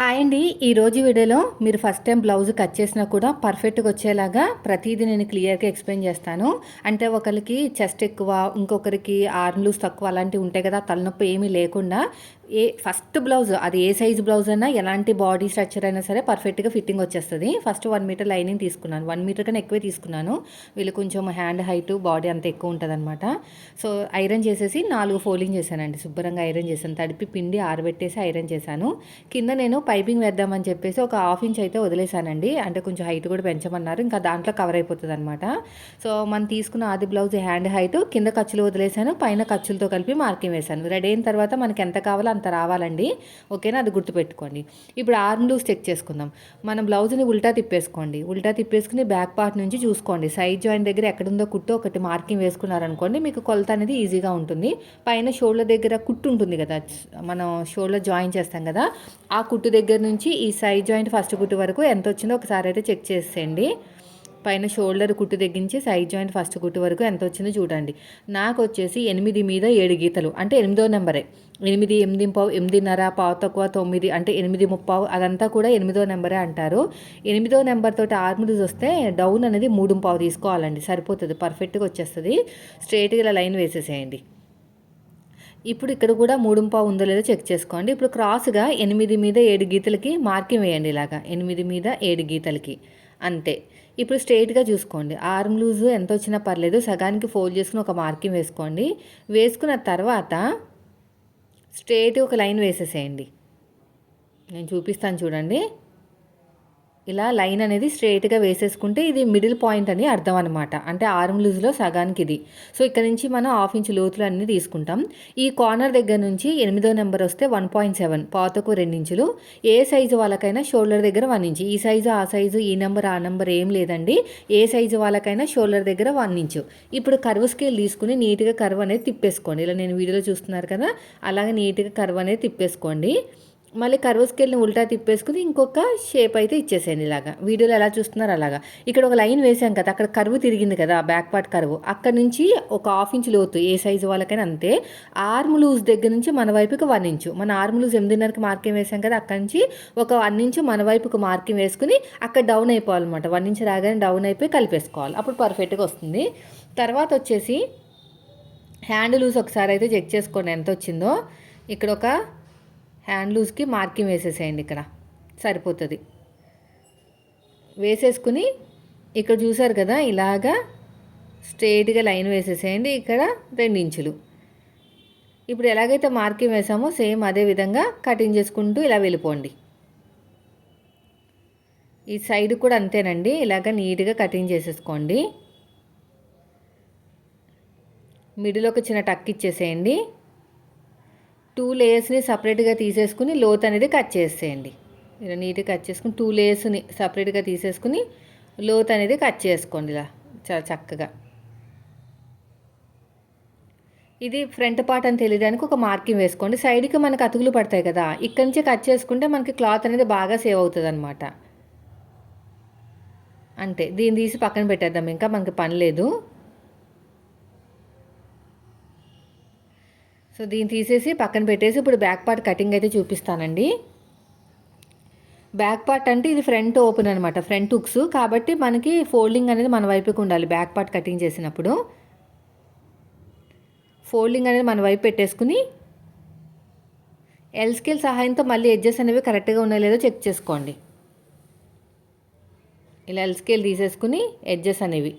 Hi అండి. ఈరోజు వీడియోలో మీరు ఫస్ట్ టైం బ్లౌజ్ కట్ చేసినా కూడా పర్ఫెక్ట్గా వచ్చేలాగా ప్రతిదీ నేను క్లియర్గా ఎక్స్ప్లెయిన్ చేస్తాను. అంటే ఒకరికి చెస్ట్ ఎక్కువ ఇంకొకరికి ఆర్మ్లూస్ తక్కువ అలాంటివి ఉంటాయి కదా తలనొప్పి ఏమీ లేకుండా ఏ ఫస్ట్ బ్లౌజ్ అది ఏ సైజ్ బ్లౌజ్ అయినా ఎలాంటి బాడీ స్ట్రక్చర్ అయినా సరే పర్ఫెక్ట్గా ఫిట్టింగ్ వచ్చేస్తుంది. ఫస్ట్ వన్ మీటర్ లైనింగ్ తీసుకున్నాను. వన్ మీటర్ కన్నా ఎక్కువే తీసుకున్నాను. వీళ్ళు కొంచెం హ్యాండ్ హైట్ బాడీ అంత ఎక్కువ ఉంటుంది అనమాట సో ఐరన్ చేసేసి నాలుగు ఫోల్డింగ్ చేశానండి. శుభ్రంగా ఐరన్ చేశాను. తడిపి పిండి ఆరబెట్టేసి ఐరన్ చేశాను. కింద నేను పైపింగ్ వేద్దామని చెప్పేసి ఒక హాఫ్ ఇంచ్ అయితే వదిలేశానండి అంటే కొంచెం హైట్ కూడా పెంచమన్నారు. ఇంకా దాంట్లో కవర్ అయిపోతుంది అనమాట సో మనం తీసుకున్న ఆది బ్లౌజ్ హ్యాండ్ హైట్ కింద ఖర్చులు వదిలేశాను పైన ఖర్చులతో కలిపి మార్కింగ్ వేశాను. రెడీ అయిన తర్వాత మనకి ఎంత కావాలో అంత రావాలండి. ఓకేనా? అది గుర్తుపెట్టుకోండి. ఇప్పుడు ఆర్మ్ లూస్ చెక్ చేసుకుందాం. మనం బ్లౌజ్ని ఉల్టా తిప్పేసుకోండి. ఉల్టా తిప్పేసుకుని బ్యాక్ పార్ట్ నుంచి చూసుకోండి. సైడ్ జాయింట్ దగ్గర ఎక్కడుందో కుట్టు ఒకటి మార్కింగ్ వేసుకున్నారనుకోండి మీకు కొలత అనేది ఈజీగా ఉంటుంది. పైన షోల్డర్ దగ్గర కుట్టు ఉంటుంది కదా. మనం షోల్డర్ జాయిన్ చేస్తాం కదా ఆ కుట్టు దగ్గర నుంచి ఈ సైడ్ జాయింట్ ఫస్ట్ కుట్టు వరకు ఎంత వచ్చిందో ఒకసారి అయితే చెక్ చేసేయండి. పైన షోల్డర్ కుట్టు తగ్గించి సైడ్ జాయింట్ ఫస్ట్ కుట్టు వరకు ఎంత వచ్చిందో చూడండి. నాకు వచ్చేసి ఎనిమిది మీద ఏడు గీతలు అంటే ఎనిమిదో నెంబరే ఎనిమిది ఎనిమిది పావు ఎనిమిదిన్నర పావు తక్కువ తొమ్మిది అంటే ఎనిమిది ముప్పావు అదంతా కూడా ఎనిమిదో నెంబరే అంటారు. ఎనిమిదో నెంబర్ తోటి వస్తే డౌన్ అనేది మూడు పావు తీసుకోవాలండి సరిపోతుంది పర్ఫెక్ట్గా వచ్చేస్తుంది. స్ట్రైట్గా ఇలా లైన్ వేసేసేయండి. ఇప్పుడు ఇక్కడ కూడా మూడు పావు ఉందో లేదో చెక్ చేసుకోండి. ఇప్పుడు క్రాస్గా ఎనిమిది మీద ఏడు గీతలకి మార్కింగ్ వేయండి ఇలాగా. ఎనిమిది మీద ఏడు గీతలకి. అంతే. ఇప్పుడు స్ట్రైట్గా చూసుకోండి. ఆర్మ్ లూజ్ ఎంత వచ్చినా పర్లేదు. సగానికి ఫోల్డ్ చేసుకుని ఒక మార్కింగ్ వేసుకోండి. వేసుకున్న తర్వాత స్ట్రైట్ ఒక లైన్ వేసేసేయండి. నేను చూపిస్తాను చూడండి. ఇలా లైన్ అనేది స్ట్రైట్గా వేసేసుకుంటే ఇది మిడిల్ పాయింట్ అని అర్థం అనమాట అంటే ఆర్మ్ లూజ్లో సగానికి ఇది. సో ఇక్కడ నుంచి మనం హాఫ్ ఇంచ్ లోతులు అన్నీ తీసుకుంటాం. ఈ కార్నర్ దగ్గర నుంచి ఎనిమిదో నెంబర్ వస్తే వన్ పాయింట్ సెవెన్ పాతకు రెండించులు ఏ సైజు వాళ్ళకైనా షోల్డర్ దగ్గర వన్ ఇంచ్. ఈ సైజు ఆ సైజు ఈ నెంబర్ ఆ నెంబర్ ఏం లేదండి. ఏ సైజు వాళ్ళకైనా షోల్డర్ దగ్గర వన్ ఇంచు. ఇప్పుడు కర్వ్ స్కేల్ తీసుకుని నీట్గా కర్వ్ అనేది తిప్పేసుకోండి. ఇలా నేను వీడియోలో చూస్తున్నారు కదా అలాగే నీట్గా కర్వ్ అనేది తిప్పేసుకోండి. మళ్ళీ కర్వ్ స్కేల్ని ఉల్టా తిప్పేసుకుని ఇంకొక షేప్ అయితే ఇచ్చేసేయండి ఇలాగా. వీడియోలో ఎలా చూస్తున్నారు అలాగా. ఇక్కడ ఒక లైన్ వేసాం కదా అక్కడ కరువు తిరిగింది కదా బ్యాక్ పార్ట్ కరువు. అక్కడ నుంచి ఒక హాఫ్ ఇంచ్ లోతు ఏ సైజు వాళ్ళకైనా అంతే. ఆర్మ్ లూజ్ దగ్గర నుంచి మన వైపుకి వన్ ఇంచు. మన ఆర్మ్ లూజ్ ఎనిమిదిన్నరకి మార్కింగ్ వేసాం కదా అక్కడ నుంచి ఒక వన్ ఇంచు మన వైపుకి మార్కింగ్ వేసుకుని అక్కడ డౌన్ అయిపోవాలన్నమాట. వన్ ఇంచ్ రాగానే డౌన్ అయిపోయి కలిపేసుకోవాలి. అప్పుడు పర్ఫెక్ట్గా వస్తుంది. తర్వాత వచ్చేసి హ్యాండ్ లూజ్ ఒకసారి అయితే చెక్ చేసుకోండి ఎంత వచ్చిందో. ఇక్కడ ఒక హ్యాండ్ లూజ్కి మార్కింగ్ వేసేసేయండి ఇక్కడ. సరిపోతుంది. వేసేసుకుని ఇక్కడ చూసారు కదా ఇలాగా స్ట్రైట్గా లైన్ వేసేసేయండి ఇక్కడ ఇంచులు. ఇప్పుడు ఎలాగైతే మార్కింగ్ వేసామో సేమ్ అదే విధంగా కటింగ్ చేసుకుంటూ ఇలా వెళ్ళిపోండి. ఈ సైడ్ కూడా అంతేనండి ఇలాగ నీట్గా కటింగ్ చేసేసుకోండి. మిడిల్ ఒక చిన్న టక్ ఇచ్చేసేయండి. టూ లేయర్స్ని సపరేట్గా తీసేసుకుని లోత్ అనేది కట్ చేసేయండి. ఇలా నీట్గా కట్ చేసుకుని టూ లేయర్స్ని సపరేట్గా తీసేసుకుని లోత్ అనేది కట్ చేసుకోండి ఇలా చాలా చక్కగా. ఇది ఫ్రంట్ పార్ట్ అని తెలియడానికి ఒక మార్కింగ్ వేసుకోండి. సైడ్కి మనకు అతుకులు పడతాయి కదా ఇక్కడి నుంచి కట్ చేసుకుంటే మనకి క్లాత్ అనేది బాగా సేవ్ అవుతుంది అనమాట అంతే దీన్ని తీసి పక్కన పెట్టేద్దాం. ఇంకా మనకి పని లేదు. సో దీన్ని తీసేసి పక్కన పెట్టేసి ఇప్పుడు బ్యాక్ పార్ట్ కటింగ్ అయితే చూపిస్తానండి. బ్యాక్ పార్ట్ అంటే ఇది ఫ్రంట్ ఓపెన్ అనమాట ఫ్రంట్ హుక్స్. కాబట్టి మనకి ఫోల్డింగ్ అనేది మన వైపుకి ఉండాలి బ్యాక్ పార్ట్ కటింగ్ చేసినప్పుడు. ఫోల్డింగ్ అనేది మన వైపు పెట్టేసుకుని ఎల్ స్కేల్ సహాయంతో మళ్ళీ ఎడ్జెస్ అనేవి కరెక్ట్గా ఉన్నాయో లేదో చెక్ చేసుకోండి. ఇలా ఎల్ స్కేల్ తీసేసుకుని ఎడ్జెస్ అనేవి.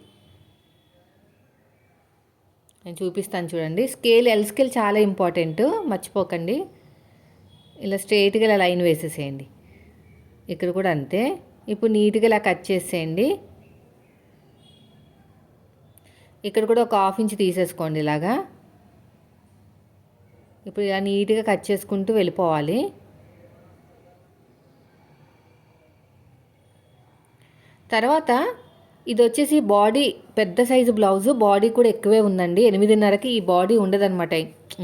నేను చూపిస్తాను చూడండి. స్కేల్ ఎల్ స్కేల్ చాలా ఇంపార్టెంట్. మర్చిపోకండి. ఇలా స్ట్రైట్గా ఇలా లైన్ వేసేసేయండి. ఇక్కడ కూడా అంతే. ఇప్పుడు నీట్గా ఇలా కట్ చేసేయండి. ఇక్కడ కూడా ఒక హాఫ్ ఇంచ్ తీసేసుకోండి ఇలాగా. ఇప్పుడు ఇలా నీట్గా కట్ చేసుకుంటూ వెళ్ళిపోవాలి. తర్వాత ఇది వచ్చేసి బాడీ పెద్ద సైజు బ్లౌజు బాడీ కూడా ఎక్కువే ఉందండి. ఎనిమిదిన్నరకి ఈ బాడీ ఉండదన్నమాట.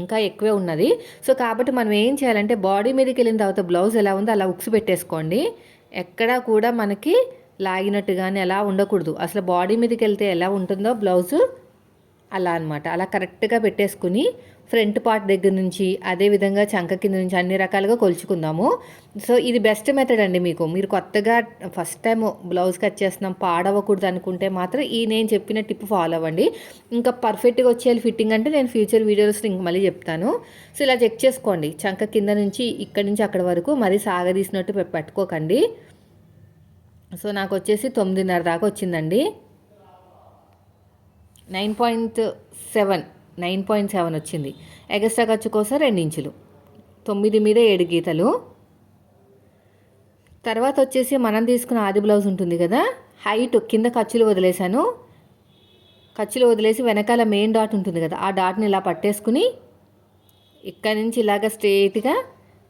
ఇంకా ఎక్కువే ఉన్నది. సో కాబట్టి మనం ఏం చేయాలంటే బాడీ మీదకి వెళ్ళిన తర్వాత బ్లౌజ్ ఎలా ఉందో అలా ఉక్స్ పెట్టేసుకోండి. ఎక్కడా కూడా మనకి లాగినట్టు కానీ అలా ఉండకూడదు. అసలు బాడీ మీదకి వెళ్తే ఎలా ఉంటుందో బ్లౌజు అలా అనమాట అలా కరెక్ట్గా పెట్టేసుకుని ఫ్రంట్ పార్ట్ దగ్గర నుంచి అదే విధంగా చంక కింద నుంచి అన్ని రకాలుగా కొలుచుకుందాము. సో ఇది బెస్ట్ మెథడ్ అండి మీకు. మీరు కొత్తగా ఫస్ట్ టైం బ్లౌజ్ కట్ చేస్తున్నాం పాడవకూడదు అనుకుంటే మాత్రం ఈ నేను చెప్పిన టిప్ ఫాలో అవ్వండి. ఇంకా పర్ఫెక్ట్గా వచ్చేయాలి ఫిట్టింగ్ అంటే నేను ఫ్యూచర్ వీడియోస్ ఇంక మళ్ళీ చెప్తాను. సో ఇలా చెక్ చేసుకోండి. చంక కింద నుంచి ఇక్కడి నుంచి అక్కడ వరకు మరీ సాగదీసినట్టు పెట్టుకోకండి. సో నాకు వచ్చేసి తొమ్మిదిన్నర దాకా వచ్చిందండి. Nine point seven nine point seven వచ్చింది. ఎగస్ట్రా ఖర్చు కోసం రెండు ఇంచులు తొమ్మిది మీద ఏడు గీతలు. తర్వాత వచ్చేసి మనం తీసుకున్న ఆది బ్లౌజ్ ఉంటుంది కదా హైట్ కింద ఖర్చులు వదిలేశాను. ఖర్చులు వదిలేసి వెనకాల మెయిన్ డాట్ ఉంటుంది కదా ఆ డాట్ని ఇలా పట్టేసుకుని ఇక్కడ నుంచి ఇలాగ స్ట్రేట్గా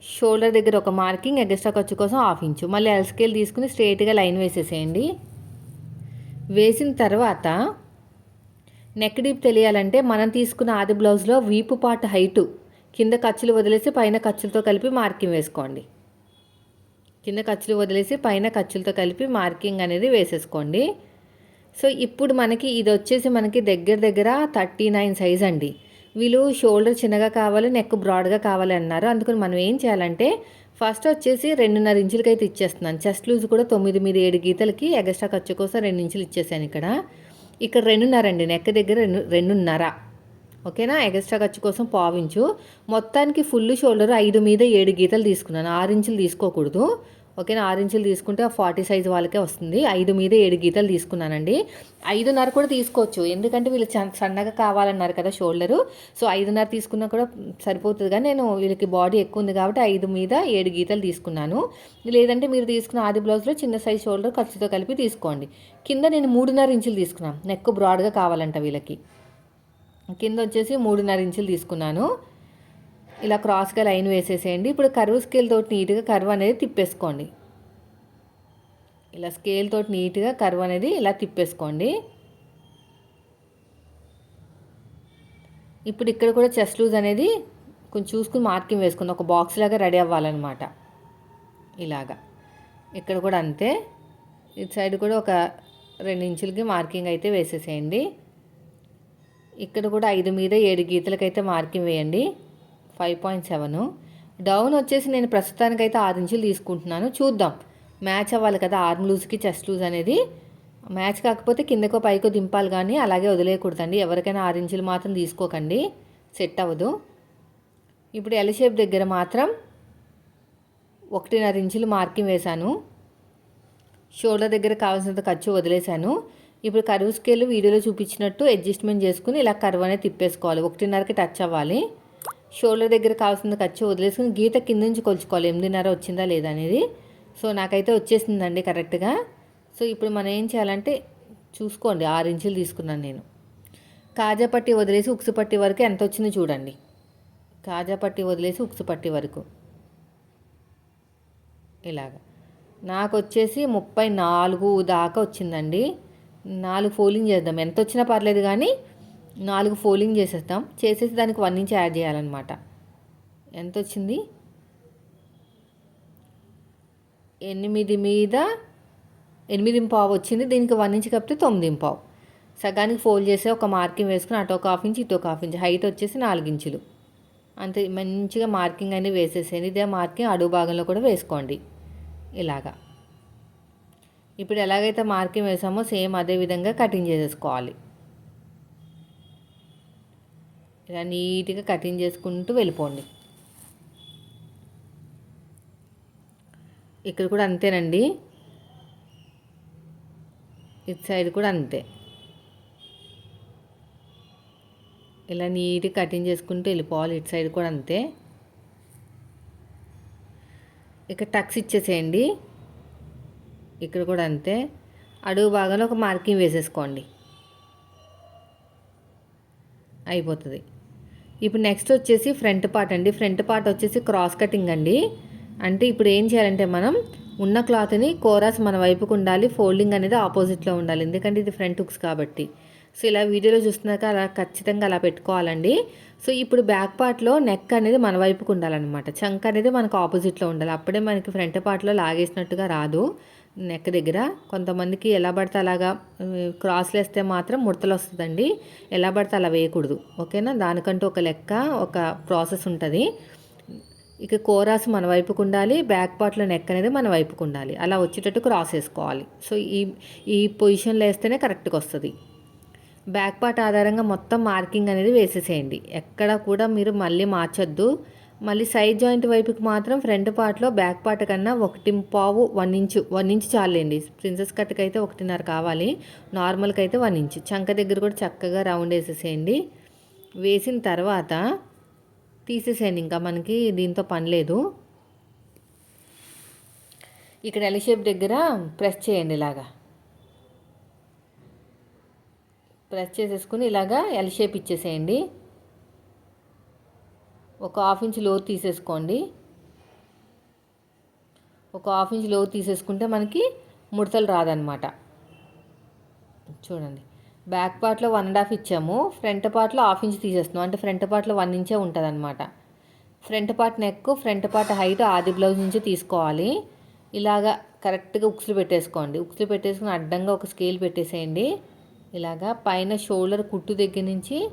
షోల్డర్ దగ్గర ఒక మార్కింగ్ ఎగస్ట్రా ఖర్చు కోసం హాఫ్ ఇంచు. మళ్ళీ ఎల్ స్కేల్ తీసుకుని స్ట్రేట్గా లైన్ వేసేసేయండి. వేసిన తర్వాత నెక్ డీప్ తెలియాలంటే మనం తీసుకున్న ఆది బ్లౌజ్లో వీపు పార్ట్ హైటు కింద ఖర్చులు వదిలేసి పైన ఖర్చులతో కలిపి మార్కింగ్ వేసుకోండి. కింద ఖర్చులు వదిలేసి పైన ఖర్చులతో కలిపి మార్కింగ్ అనేది వేసేసుకోండి. సో ఇప్పుడు మనకి ఇది వచ్చేసి మనకి దగ్గర దగ్గర థర్టీ నైన్ సైజ్ అండి. వీళ్ళు షోల్డర్ చిన్నగా కావాలి నెక్ బ్రాడ్గా కావాలి అన్నారు. అందుకని మనం ఏం చేయాలంటే ఫస్ట్ వచ్చేసి రెండున్నర ఇంచులకి అయితే ఇచ్చేస్తున్నాను. చెస్ట్ లూజ్ కూడా తొమ్మిది మీద ఏడు గీతలకి ఎగస్ట్రా ఖర్చు కోసం రెండు ఇంచులు ఇచ్చేసాను ఇక్కడ. ఇక్కడ రెండున్నర అండి నెక్ దగ్గర రెండు రెండున్నర. ఓకేనా? ఎగస్ట్రా ఖర్చు కోసం పావించు. మొత్తానికి ఫుల్ షోల్డర్ ఐదు మీద ఏడు గీతలు తీసుకున్నాను. ఆరు ఇంచులు తీసుకోకూడదు. ఓకేనా? ఆరు ఇంచులు తీసుకుంటే ఆ ఫార్టీ సైజ్ వాళ్ళకే వస్తుంది. ఐదు మీద ఏడు గీతలు తీసుకున్నానండి. ఐదున్నర కూడా తీసుకోవచ్చు. ఎందుకంటే వీళ్ళు చ- సన్నగా కావాలన్నారు కదా షోల్డరు. సో ఐదున్నర తీసుకున్నా కూడా సరిపోతుంది. కానీ నేను వీళ్ళకి బాడీ ఎక్కువ ఉంది కాబట్టి ఐదు మీద ఏడు గీతలు తీసుకున్నాను. లేదంటే మీరు తీసుకున్న ఆది బ్లౌజ్లో చిన్న సైజ్ షోల్డర్ ఖర్చుతో కలిపి తీసుకోండి. కింద నేను మూడున్నర ఇంచులు తీసుకున్నాను. నెక్ బ్రాడ్గా కావాలంట వీళ్ళకి. కింద వచ్చేసి మూడున్నర ఇంచులు తీసుకున్నాను. ఇలా క్రాస్గా లైన్ వేసేసేయండి. ఇప్పుడు కర్వ్ స్కేల్ తోటి నీట్గా కర్వ్ అనేది తిప్పేసుకోండి. ఇలా స్కేల్ తోటి నీట్గా కర్వ్ అనేది ఇలా తిప్పేసుకోండి. ఇప్పుడు ఇక్కడ కూడా చెస్ట్ లూజ్ అనేది కొంచెం చూసుకుని మార్కింగ్ వేసుకుంది. ఒక బాక్స్ లాగా రెడీ అవ్వాలన్నమాట. ఇలాగా. ఇక్కడ కూడా అంతే. ఇటు సైడ్ కూడా ఒక రెండు ఇంచులకి మార్కింగ్ అయితే వేసేసేయండి. ఇక్కడ కూడా ఐదు మీద ఏడు గీతలకైతే మార్కింగ్ వేయండి. Five point seven. డౌన్ వచ్చేసి నేను ప్రస్తుతానికైతే ఆరు ఇంచులు తీసుకుంటున్నాను. చూద్దాం. మ్యాచ్ అవ్వాలి కదా. ఆర్మ్ లూజ్కి చెస్ట్ లూజ్ అనేది. మ్యాచ్ కాకపోతే కిందకో పైకో దింపాలి కానీ అలాగే వదిలేయకూడదండి. ఎవరికైనా ఆరు ఇంచులు మాత్రం తీసుకోకండి. సెట్ అవ్వదు. ఇప్పుడు ఎల్ షేప్ దగ్గర మాత్రం ఒకటిన్నర ఇంచులు మార్కింగ్ వేశాను. షోల్డర్ దగ్గర కావాల్సినంత ఖర్చు వదిలేశాను. ఇప్పుడు కరువు స్కేల్ వీడియోలో చూపించినట్టు అడ్జస్ట్మెంట్ చేసుకుని ఇలా కరువు అనేది తిప్పేసుకోవాలి. ఒకటిన్నరకి టచ్ అవ్వాలి. షోల్డర్ దగ్గర కావాల్సిన ఖర్చు వదిలేసుకుని గీత కింద నుంచి కొలుచుకోవాలి. ఎనిమిదిన్నర వచ్చిందా లేదా అనేది. సో నాకైతే వచ్చేసిందండి కరెక్ట్గా. సో ఇప్పుడు మనం ఏం చేయాలంటే చూసుకోండి. ఆరు ఇంచులు తీసుకున్నాను నేను. కాజా పట్టి వదిలేసి ఉక్సు పట్టి వరకు ఎంత వచ్చిందో చూడండి. కాజా పట్టి వదిలేసి ఉక్సు పట్టి వరకు. ఇలాగా. నాకు వచ్చేసి ముప్పై నాలుగు దాకా వచ్చిందండి. నాలుగు ఫోలింగ్ చేద్దాం. ఎంత వచ్చినా పర్లేదు కానీ నాలుగు ఫోల్డింగ్ చేసేస్తాం. చేసేసి దానికి వన్ ఇంచ్ యాడ్ చేయాలన్నమాట. ఎంత వచ్చింది ఎనిమిది మీద ఎనిమిది పావు వచ్చింది. దీనికి వన్ ఇంచ్ కప్పితే తొమ్మిది పావు. సగానికి ఫోల్డ్ చేసి ఒక మార్కింగ్ వేసుకుని అటు ఒక హాఫ్ ఇంచ్ ఇటు ఒక హాఫ్ ఇంచ్. హైట్ వచ్చేసి నాలుగు ఇంచులు. అంతే మంచిగా మార్కింగ్ అనేది వేసేసేయండి. ఇదే మార్కింగ్ అడుగు భాగంలో కూడా వేసుకోండి. ఇలాగా. ఇప్పుడు ఎలాగైతే మార్కింగ్ వేసామో సేమ్ అదే విధంగా కటింగ్ చేసేసుకోవాలి. ఇలా నీట్గా కటింగ్ చేసుకుంటూ వెళ్ళిపోండి. ఇక్కడ కూడా అంతేనండి. ఇటు సైడ్ కూడా అంతే. ఇలా నీట్గా కటింగ్ చేసుకుంటూ వెళ్ళిపోవాలి. ఇటు సైడ్ కూడా అంతే. ఇక్కడ టక్స్ ఇచ్చేసేయండి. ఇక్కడ కూడా అంతే. అడుగు భాగంలో ఒక మార్కింగ్ వేసేసుకోండి. అయిపోతుంది. ఇప్పుడు నెక్స్ట్ వచ్చేసి ఫ్రంట్ పార్ట్ అండి. ఫ్రంట్ పార్ట్ వచ్చేసి క్రాస్ కటింగ్ అండి. అంటే ఇప్పుడు ఏం చేయాలంటే మనం ఉన్న క్లాత్ని కోరాస్ మన వైపుకు ఉండాలి ఫోల్డింగ్ అనేది ఆపోజిట్లో ఉండాలి. ఎందుకంటే ఇది ఫ్రంట్ హుక్స్ కాబట్టి. సో ఇలా వీడియోలో చూస్తున్నాక అలా ఖచ్చితంగా అలా పెట్టుకోవాలండి. సో ఇప్పుడు బ్యాక్ పార్ట్లో నెక్ అనేది మన వైపుకు ఉండాలన్నమాట. చంక్ అనేది మనకు ఆపోజిట్లో ఉండాలి. అప్పుడే మనకి ఫ్రంట్ పార్ట్లో లాగేసినట్టుగా రాదు. నెక్ దగ్గర. కొంతమందికి ఎలా పడితే అలాగా క్రాస్లు వేస్తే మాత్రం ముడతలు వస్తుందండి. ఎలా పడితే అలా వేయకూడదు. ఓకేనా? దానికంటూ ఒక లెక్క ఒక ప్రాసెస్ ఉంటుంది. ఇక కోరాస్ మన వైపుకు ఉండాలి బ్యాక్ పార్ట్లో నెక్ అనేది మన వైపుకు ఉండాలి. అలా వచ్చేటట్టు క్రాస్ వేసుకోవాలి. సో ఈ ఈ పొజిషన్లో వేస్తేనే కరెక్ట్గా వస్తుంది. బ్యాక్ పార్ట్ ఆధారంగా మొత్తం మార్కింగ్ అనేది వేసేసేయండి. ఎక్కడ కూడా మీరు మళ్ళీ మార్చొద్దు. మళ్ళీ సైడ్ జాయింట్ వైపుకి మాత్రం ఫ్రంట్ పార్ట్లో బ్యాక్ పార్ట్ కన్నా ఒకటి పావు వన్ ఇంచు వన్ ఇంచు చాలండి. ప్రిన్సెస్ కట్కి అయితే ఒకటిన్నర కావాలి. నార్మల్కి అయితే వన్ ఇంచు చంక దగ్గర కూడా చక్కగా రౌండ్ వేసేసేయండి. వేసిన తర్వాత తీసేసేయండి. ఇంకా మనకి దీంతో పని లేదు. ఇక్కడ ఎల్ షేప్ దగ్గర ప్రెస్ చేయండి ఇలాగా. ప్రెస్ చేసేసుకుని ఇలాగా ఎల్ షేప్ ఇచ్చేసేయండి. ఒక హాఫ్ ఇంచ్ లోతు తీసేసుకోండి. ఒక హాఫ్ ఇంచ్ లోతు తీసేసుకుంటే మనకి ముడతలు రాదనమాట చూడండి. బ్యాక్ పార్ట్లో వన్ అండ్ హాఫ్ ఇచ్చాము. ఫ్రంట్ పార్ట్లో హాఫ్ ఇంచ్ తీసేస్తున్నాం. అంటే ఫ్రంట్ పార్ట్లో వన్ ఇంచే ఉంటుంది అనమాట front part neck front part height ఆది బ్లౌజ్ నుంచి తీసుకోవాలి. ఇలాగా కరెక్ట్గా ఉక్సులు పెట్టేసుకోండి. ఉక్సులు పెట్టేసుకుని అడ్డంగా ఒక స్కేల్ పెట్టేసేయండి. ఇలాగా పైన షోల్డర్ కుట్టు దగ్గర నుంచి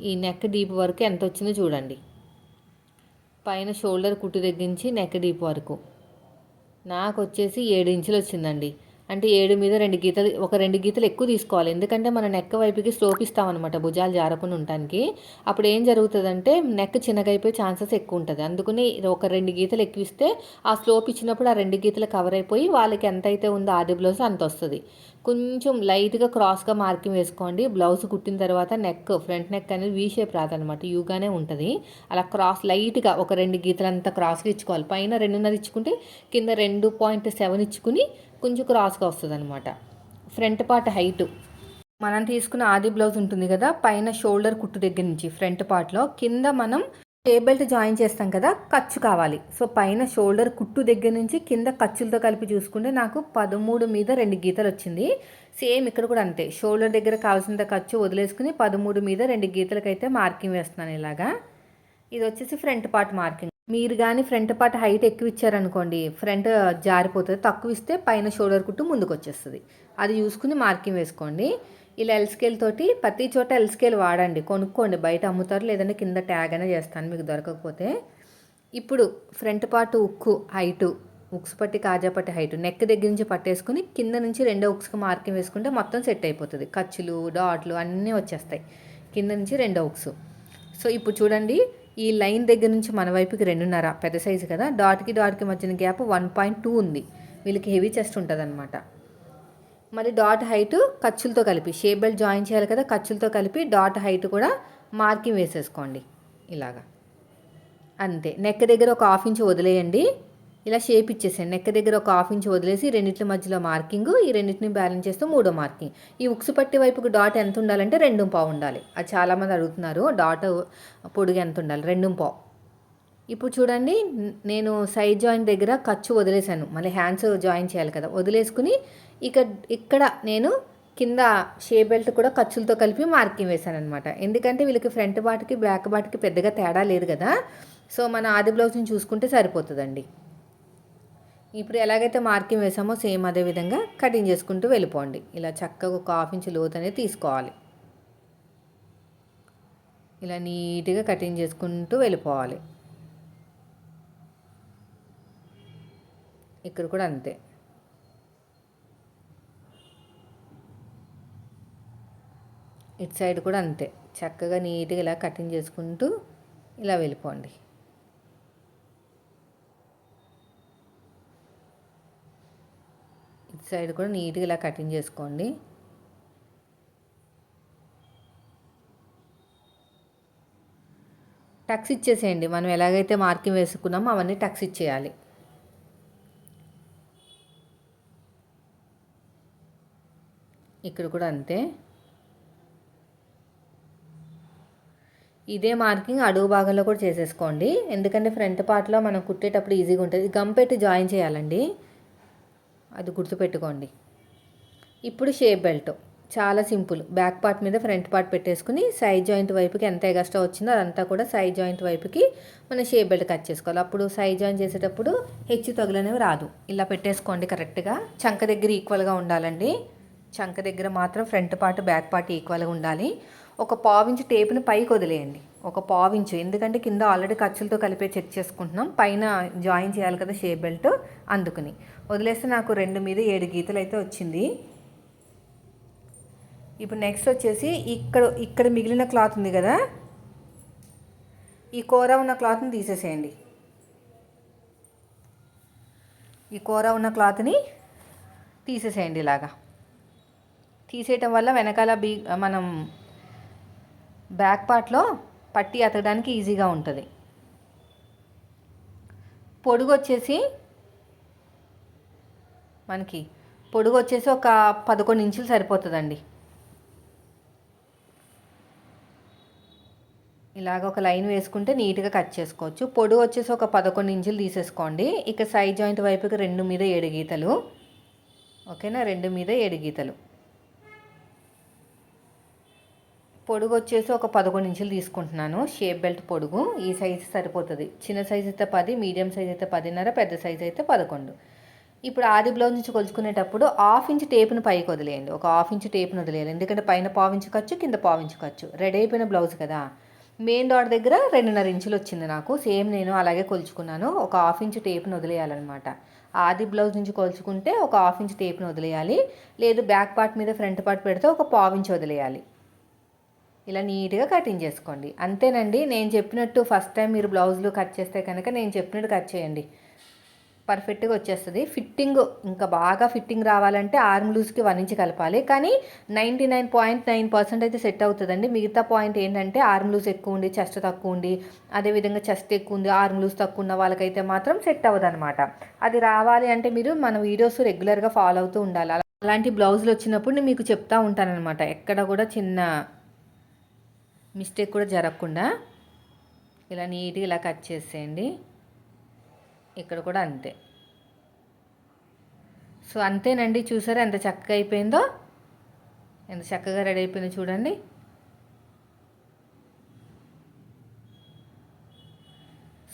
ఈ నెక్ డీప్ వరకు ఎంత వచ్చిందో చూడండి. పైన షోల్డర్ కుట్టు తగ్గించి నెక్ డీప్ వరకు. నాకు వచ్చేసి ఏడు ఇంచులు వచ్చిందండి అంటే ఏడు మీద రెండు గీతలు ఒక రెండు గీతలు ఎక్కువ తీసుకోవాలి. ఎందుకంటే మన నెక్క వైపుకి స్లోప్ ఇస్తామన్నమాట భుజాలు జారకుండా ఉండటానికి. అప్పుడు ఏం జరుగుతుందంటే నెక్ చిన్నగా అయిపోయే ఛాన్సెస్ ఎక్కువ ఉంటుంది. అందుకని ఒక రెండు గీతలు ఎక్కువ ఇస్తే ఆ స్లోప్ ఇచ్చినప్పుడు ఆ రెండు గీతలు కవర్ అయిపోయి వాళ్ళకి ఎంత అయితే ఉందో ఆది బ్లౌజ్ అంత వస్తుంది. కొంచెం లైట్గా క్రాస్గా మార్కింగ్ వేసుకోండి. బ్లౌజ్ కుట్టిన తర్వాత నెక్ ఫ్రంట్ నెక్ అనేది వీ షేప్ రాదనమాట యూగానే ఉంటుంది. అలా క్రాస్ లైట్గా ఒక రెండు గీతలంతా క్రాస్గా ఇచ్చుకోవాలి. పైన రెండున్నర ఇచ్చుకుంటే కింద రెండు పాయింట్ సెవెన్ ఇచ్చుకుని కొంచెం క్రాస్గా వస్తుంది అనమాట ఫ్రంట్ పార్ట్ హైటు. మనం తీసుకున్న ఆది బ్లౌజ్ ఉంటుంది కదా పైన షోల్డర్ కుట్టు దగ్గర నుంచి ఫ్రంట్ పార్ట్లో. కింద మనం ఏ బెల్ట్ జాయిన్ చేస్తాం కదా ఖర్చు కావాలి. సో పైన షోల్డర్ కుట్టు దగ్గర నుంచి కింద ఖర్చులతో కలిపి చూసుకుంటే నాకు పదమూడు మీద రెండు గీతలు వచ్చింది. సేమ్ ఇక్కడ కూడా అంతే. షోల్డర్ దగ్గర కావాల్సినంత ఖర్చు వదిలేసుకుని పదమూడు మీద రెండు గీతలకైతే మార్కింగ్ వేస్తున్నాను ఇలాగా. ఇది వచ్చేసి ఫ్రంట్ పార్ట్ మార్కింగ్. మీరు కానీ ఫ్రంట్ పార్ట్ హైట్ ఎక్కువ ఇచ్చారనుకోండి ఫ్రంట్ జారిపోతుంది. తక్కువ ఇస్తే పైన షోల్డర్ కుట్టు ముందుకు వచ్చేస్తుంది అది చూసుకుని మార్కింగ్ వేసుకోండి. ఇలా ఎల్ స్కేల్ తోటి ప్రతి చోట ఎల్ స్కేల్ వాడండి. కొనుక్కోండి. బయట అమ్ముతారు లేదంటే కింద ట్యాగ్ అయినా చేస్తాను మీకు దొరకకపోతే. ఇప్పుడు ఫ్రంట్ పార్ట్ ఉక్కు హైటు ఉక్స్ పట్టి కాజా పట్టి హైట్ నెక్ దగ్గర నుంచి పట్టేసుకుని కింద నుంచి రెండో ఉక్స్కి మార్కింగ్ వేసుకుంటే మొత్తం సెట్ అయిపోతుంది. ఖర్చులు డాట్లు అన్నీ వచ్చేస్తాయి. కింద నుంచి రెండో ఉక్స్. సో ఇప్పుడు చూడండి. ఈ లైన్ దగ్గర నుంచి మన వైపుకి రెండున్నర పెద్ద సైజు కదా? డాట్కి డాట్కి మధ్యన గ్యాప్ వన్ పాయింట్ టూ ఉంది. వీళ్ళకి హెవీ చెస్ట్ ఉంటుంది అనమాట మరి డాట్ హైట్ ఖర్చులతో కలిపి షేప్ బెల్ట్ జాయిన్ చేయాలి కదా ఖర్చులతో కలిపి డాట్ హైట్ కూడా మార్కింగ్ వేసేసుకోండి. ఇలాగా. అంతే. నెక్ దగ్గర ఒక హాఫ్ ఇంచ్ వదిలేయండి. ఇలా షేప్ ఇచ్చేసాను నెక్ దగ్గర ఒక హాఫ్ ఇంచ్ వదిలేసి రెండింటి మధ్యలో మార్కింగ్ ఈ రెండింటిని బ్యాలెన్స్ చేస్తూ మూడో మార్కింగ్ ఈ ఉక్స్ పట్టి వైపుకి డాట్ ఎంత ఉండాలంటే రెండు పావు ఉండాలి. అది చాలామంది అడుగుతున్నారు డాట్ పొడుగు ఎంత ఉండాలి? రెండు పావు. ఇప్పుడు చూడండి నేను సైడ్ జాయిన్ దగ్గర ఖర్చు వదిలేసాను మళ్ళీ హ్యాండ్స్ జాయిన్ చేయాలి కదా. వదిలేసుకుని ఇక ఇక్కడ నేను కింద షే బెల్ట్ కూడా ఖర్చులతో కలిపి మార్కింగ్ వేశాను అనమాట ఎందుకంటే వీళ్ళకి ఫ్రంట్ బాటికి బ్యాక్ బాటికి పెద్దగా తేడా లేదు కదా. సో మన ఆది బ్లౌజ్ని చూసుకుంటే సరిపోతుందండి. ఇప్పుడు ఎలాగైతే మార్కింగ్ వేసామో సేమ్ అదే విధంగా కటింగ్ చేసుకుంటూ వెళ్ళిపోండి. ఇలా చక్కగా ఒక హాఫ్ ఇంచ్ లోతు అనేది తీసుకోవాలి. ఇలా నీట్గా కటింగ్ చేసుకుంటూ వెళ్ళిపోవాలి. ఇక్కడ కూడా అంతే. ఇటు సైడ్ కూడా అంతే. చక్కగా నీట్గా ఇలా కటింగ్ చేసుకుంటూ ఇలా వెళ్ళిపోండి. సైడ్ కూడా నీట్గా ఇలా కటింగ్ చేసుకోండి. టక్స్ ఇచ్చేసేయండి. మనం ఎలాగైతే మార్కింగ్ వేసుకున్నామో అవన్నీ టక్స్ ఇచ్చేయాలి. ఇక్కడ కూడా అంతే. ఇదే మార్కింగ్ అడుగు భాగంలో కూడా చేసేసుకోండి. ఎందుకంటే ఫ్రంట్ పార్ట్లో మనం కుట్టేటప్పుడు ఈజీగా ఉంటుంది. గమ్ పెట్టి జాయిన్ చేయాలండి. అది గుర్తుపెట్టుకోండి. ఇప్పుడు షేప్ బెల్ట్. చాలా సింపుల్. బ్యాక్ పార్ట్ మీద ఫ్రంట్ పార్ట్ పెట్టేసుకుని సైడ్ జాయింట్ వైపుకి ఎంత ఎగస్ట్రా వచ్చిందో అదంతా కూడా సైడ్ జాయింట్ వైపుకి మనం షేప్ బెల్ట్ కట్ చేసుకోవాలి. అప్పుడు సైడ్ జాయిన్ చేసేటప్పుడు హెచ్చు తగులనేవి రాదు. ఇలా పెట్టేసుకోండి కరెక్ట్గా. చంక దగ్గర ఈక్వల్గా ఉండాలండి. చంక దగ్గర మాత్రం ఫ్రంట్ పార్ట్ బ్యాక్ పార్ట్ ఈక్వల్గా ఉండాలి. ఒక పావించు టేపుని పైకి వదిలేయండి. ఒక పావించు ఎందుకంటే కింద ఆల్రెడీ ఖర్చులతో కలిపే చెక్ చేసుకుంటున్నాం. పైన జాయిన్ చేయాలి కదా షేప్ బెల్ట్ అందుకుని. వదిలేస్తే నాకు రెండు మీద ఏడు గీతలు అయితే వచ్చింది. ఇప్పుడు నెక్స్ట్ వచ్చేసి ఇక్కడ ఇక్కడ మిగిలిన క్లాత్ ఉంది కదా? ఈ కూర ఉన్న క్లాత్ని తీసేసేయండి. ఈ కూర ఉన్న క్లాత్ని తీసేసేయండి ఇలాగా. తీసేయటం వల్ల వెనకాల బీ మనం బ్యాక్ పార్ట్లో పట్టి అతకడానికి ఈజీగా ఉంటుంది. పొడుగు వచ్చేసి మనకి పొడుగు వచ్చేసి ఒక పదకొండు ఇంచులు సరిపోతుందండి. ఇలాగ ఒక లైన్ వేసుకుంటే నీట్గా కట్ చేసుకోవచ్చు. పొడుగు వచ్చేసి ఒక పదకొండు ఇంచులు తీసేసుకోండి. ఇక సైడ్ జాయింట్ వైపుకి రెండు మీద ఏడు గీతలు. ఓకేనా? రెండు మీద ఏడు గీతలు. పొడుగు వచ్చేసి ఒక పదకొండు ఇంచులు తీసుకుంటున్నాను. షేప్ బెల్ట్ పొడుగు. ఈ సైజు సరిపోతుంది. చిన్న సైజ్ అయితే పది మీడియం సైజ్ అయితే పదిన్నర పెద్ద సైజ్ అయితే పదకొండు. ఇప్పుడు ఆది బ్లౌజ్ నుంచి కొలుచుకునేటప్పుడు హాఫ్ ఇంచ్ టేప్ను పైకి వదిలేయండి. ఒక హాఫ్ ఇంచ్ టేప్ను వదిలేయాలి ఎందుకంటే పైన పావించు ఖర్చు కింద పావించు ఖర్చు. రెడీ అయిపోయిన బ్లౌజ్ కదా. మెయిన్ డాట్ దగ్గర రెండున్నర ఇంచులు వచ్చింది నాకు. సేమ్ నేను అలాగే కొలుచుకున్నాను. ఒక హాఫ్ ఇంచ్ టేప్ను వదిలేయాలన్నమాట. ఆది బ్లౌజ్ నుంచి కొలుచుకుంటే ఒక హాఫ్ ఇంచ్ టేప్ను వదిలేయాలి. లేదు బ్యాక్ పార్ట్ మీద ఫ్రంట్ పార్ట్ పెడితే ఒక పావు ఇంచ్ వదిలేయాలి. ఇలా నీట్గా కటింగ్ చేసుకోండి. అంతేనండి. నేను చెప్పినట్టు ఫస్ట్ టైం మీరు బ్లౌజులు కట్ చేస్తే కనుక నేను చెప్పినట్టు కట్ చేయండి. పర్ఫెక్ట్గా వచ్చేస్తుంది. ఫిట్టింగ్ ఇంకా బాగా ఫిట్టింగ్ రావాలంటే ఆర్మ్ లూజ్కి వన్ ఇంచ్ కలపాలి. కానీ ninety nine point nine percent అయితే సెట్ అవుతుందండి. మిగతా పాయింట్ ఏంటంటే ఆర్మ్ లూజ్ ఎక్కువ ఉండి చెస్ట్ తక్కువ ఉండి అదేవిధంగా చెస్ట్ ఎక్కువ ఉంది ఆర్మ్ లూజ్ తక్కువ ఉన్న వాళ్ళకైతే మాత్రం సెట్ అవ్వదు అనమాట అది రావాలి అంటే మీరు మన వీడియోస్ రెగ్యులర్గా ఫాలో అవుతూ ఉండాలి. అలాంటి బ్లౌజులు వచ్చినప్పుడు నేను మీకు చెప్తా ఉంటానన్నమాట. ఎక్కడ కూడా చిన్న మిస్టేక్ కూడా జరగకుండా ఇలా నీట్గా ఇలా కట్ చేసేయండి. ఇక్కడ కూడా అంతే. సో అంతేనండి. చూసారా ఎంత చక్కగా అయిపోయిందో? ఎంత చక్కగా రెడీ అయిపోయిందో చూడండి.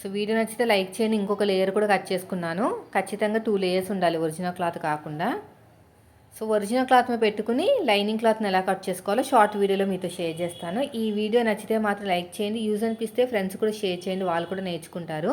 సో వీడియో నచ్చితే లైక్ చేయండి. ఇంకొక లేయర్ కూడా కట్ చేసుకున్నాను. ఖచ్చితంగా టూ లేయర్స్ ఉండాలి. ఒరిజినల్ క్లాత్ కాకుండా. సో ఒరిజినల్ క్లాత్ మీద పెట్టుకుని లైనింగ్ క్లాత్ని ఎలా కట్ చేసుకోవాలో షార్ట్ వీడియోలో మీతో షేర్ చేస్తాను. ఈ వీడియో నచ్చితే మాత్రం లైక్ చేయండి. యూజ్ అనిపిస్తే ఫ్రెండ్స్ కూడా షేర్ చేయండి. వాళ్ళు కూడా నేర్చుకుంటారు.